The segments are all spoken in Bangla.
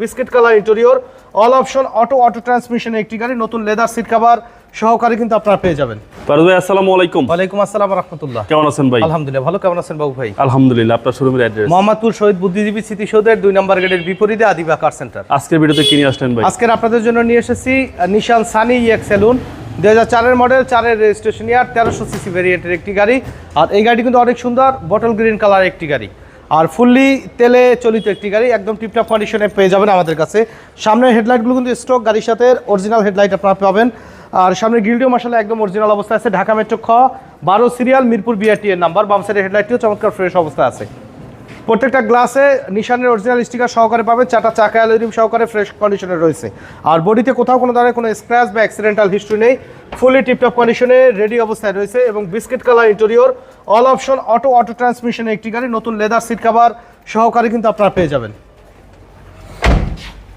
Biscuit colour interior all option auto auto transmission একটি গাড়ি নতুন লেদার সিট কভার সহকারে কিন্তু আপনারা পেয়ে যাবেন। পারুল ভাই আসসালামু আলাইকুম। ওয়ালাইকুম আসসালাম রহমতুল্লাহ। কেমন আছেন ভাই? আলহামদুলিল্লাহ ভালো। কেমন আছেন বাবু ভাই? আলহামদুলিল্লাহ আপনার শোরুমের অ্যাড্রেস মোহাম্মদপুর শহীদ বুদ্ধিজীবী স্মৃতিসৌধের দুই নম্বর গেটের বিপরীতে আদিবা কার সেন্টার আজকের ভিডিওতে কিনে আসলেন ভাই? আজকের আপনাদের জন্য নিয়ে এসেছি নিশান সানি ইয়েক সেলুন দুই হাজার চারের মডেল চারের রেজিস্ট্রেশন ইয়ার তেরোশো সিসি ভেরিয়েন্টের একটি গাড়ি। আর এই গাড়ি কিন্তু অনেক সুন্দর বটল গ্রিন কালার একটি গাড়ি। আর ফুললি তেলে চলিত একটি গাড়ি একদম টিপটপ কন্ডিশনে পেয়ে যাবেন আমাদের কাছে। সামনের হেডলাইটগুলো কিন্তু স্টক গাড়ির সাথে অরিজিনাল হেডলাইট আপনারা পাবেন। আর সামনে গ্রিলটিও মাসালে একদম অরিজিনাল অবস্থা আছে। ঢাকা মেট্রো খ, বারো সিরিয়াল মিরপুর বিআরটি এর নাম্বার বাম সাইডের হেডলাইটটিও চমৎকার ফ্রেশ অবস্থা আছে। প্রত্যেকটা গ্লাসে নিশানের অরিজিনাল স্টিকার সহকারে পাবেন, চারটা চাকা অ্যালুমিনিয়াম সহকারে ফ্রেশ কন্ডিশনে রয়েছে। আর বডিতে কোথাও কোনো ধরনের কোনো স্ক্র্যাচ বা অ্যাক্সিডেন্টাল হিস্ট্রি নেই ফুলি টিপটপ কন্ডিশনে রেডি অবস্থায় রয়েছে এবং biscuit colour interior all option auto auto ট্রান্সমিশনে একটি গাড়ি, নতুন লেদার সিট কভার সহকারে কিন্তু আপনারা পেয়ে যাবেন।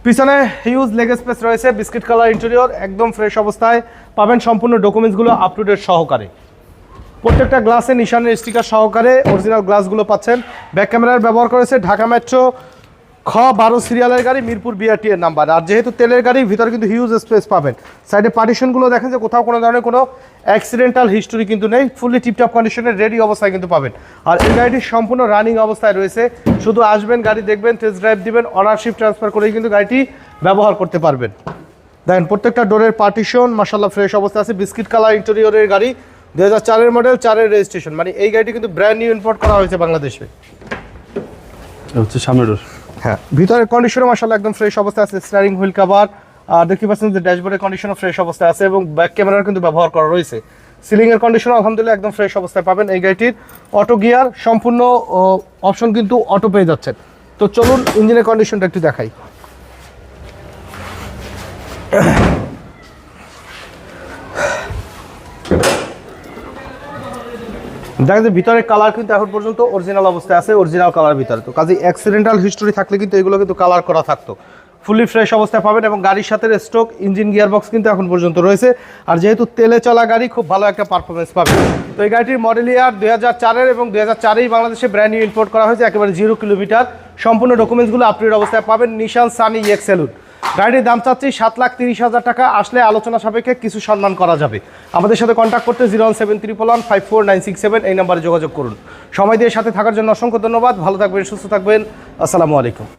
পিছনে হিউজ লেগ স্পেস রয়েছে বিস্কিট কালার ইন্টেরিয়র একদম ফ্রেশ অবস্থায় পাবেন, সম্পূর্ণ ডকুমেন্টসগুলো আপ টু ডেট সহকারে। প্রত্যেকটা গ্লাসে নিশানের স্টিকার সহকারে অরিজিনাল গ্লাসগুলো পাচ্ছেন। ব্যাক ক্যামেরার ব্যবহার করেছে ঢাকা মেট্রো খ বারো সিরিয়ালের গাড়ি, মিরপুর বিআরটি এর নাম্বার। আর যেহেতু তেলের গাড়ি, ভিতরে কিন্তু হিউজ স্পেস পাবেন। সাইডে পার্টিশনগুলো দেখেন যে কোথাও কোনো ধরনের কোনো অ্যাক্সিডেন্টাল হিস্টোরি কিন্তু নেই। ফুললি টিপটপ কন্ডিশনের রেডি অবস্থায় কিন্তু পাবেন। আর এই গাড়িটি সম্পূর্ণ রানিং অবস্থায় রয়েছে। শুধু আসবেন, গাড়ি দেখবেন টেস্ট ড্রাইভ দিবেন অনারশিপ ট্রান্সফার করেই কিন্তু গাড়িটি ব্যবহার করতে পারবেন। দেখেন, প্রত্যেকটা ডোরের পার্টিশন মাসাল্লাহ ফ্রেশ অবস্থায় আছে। বিস্কিট কালার ইন্টেরিয়রের গাড়ি। দু হাজার চারের মডেল চারের রেজিস্ট্রেশন মানে এই গাড়িটি কিন্তু ব্র্যান্ড নিউ ইম্পোর্ট করা হয়েছে বাংলাদেশে। হচ্ছে সামনের ডোর হ্যাঁ ভিতরের কন্ডিশনও মাসাল্লাহ একদম ফ্রেশ অবস্থায় আছে স্টারিং হুইল কাভার আর দেখতে পাচ্ছেন যে ড্যাশবোর্ডের কন্ডিশনও ফ্রেশ অবস্থায় আছে এবং ব্যাক ক্যামেরার কিন্তু ব্যবহার করা রয়েছে। সিলিং এর কন্ডিশন আলহামদুলিল্লাহ একদম ফ্রেশ অবস্থায় পাবেন এই গাড়িটির। অটো গিয়ার সম্পূর্ণ অপশন কিন্তু অটো পেয়ে যাচ্ছেন। তো চলুন ইঞ্জিনের কন্ডিশনটা একটু দেখাই। দেখা যায় ভিতরে কালার কিন্তু এখন পর্যন্ত অরিজিনাল অবস্থায় আছে অরিজিনাল কালার ভিতরে। তো কাজে অ্যাক্সিডেন্টাল হিস্টোরি থাকলে কিন্তু এগুলো কিন্তু কালার করা থাকতো। ফুলি ফ্রেশ অবস্থায় পাবেন এবং গাড়ির সাথে স্টক ইঞ্জিন গিয়ার বক্স কিন্তু এখন পর্যন্ত রয়েছে। আর যেহেতু তেলে চলা গাড়ি, খুব ভালো একটা পারফরমেন্স পাবে। তো এই গাড়িটির মডেল ইয়ার দুই হাজার চারের এবং দুই হাজার চারেই বাংলাদেশে ব্র্যান্ড নিউ ইম্পোর্ট করা হয়েছে, একেবারে জিরো কিলোমিটার সম্পূর্ণ ডকুমেন্টসগুলো আপডেট অবস্থায় পাবেন নিশান সানি ইয়েক সেলুন গাড়ির দাম চাচ্ছি সাত লাখ তিরিশ হাজার টাকা। আসলে আলোচনা সাপেক্ষে কিছু সম্মান করা যাবে। আমাদের সাথে কন্ট্যাক্ট করতে zero one seven one five four nine six seven এই নাম্বারে যোগাযোগ করুন। সময় দিয়ে সাথে থাকার জন্য অসংখ্য ধন্যবাদ। ভালো থাকবেন, সুস্থ থাকবেন। আসসালামু আলাইকুম।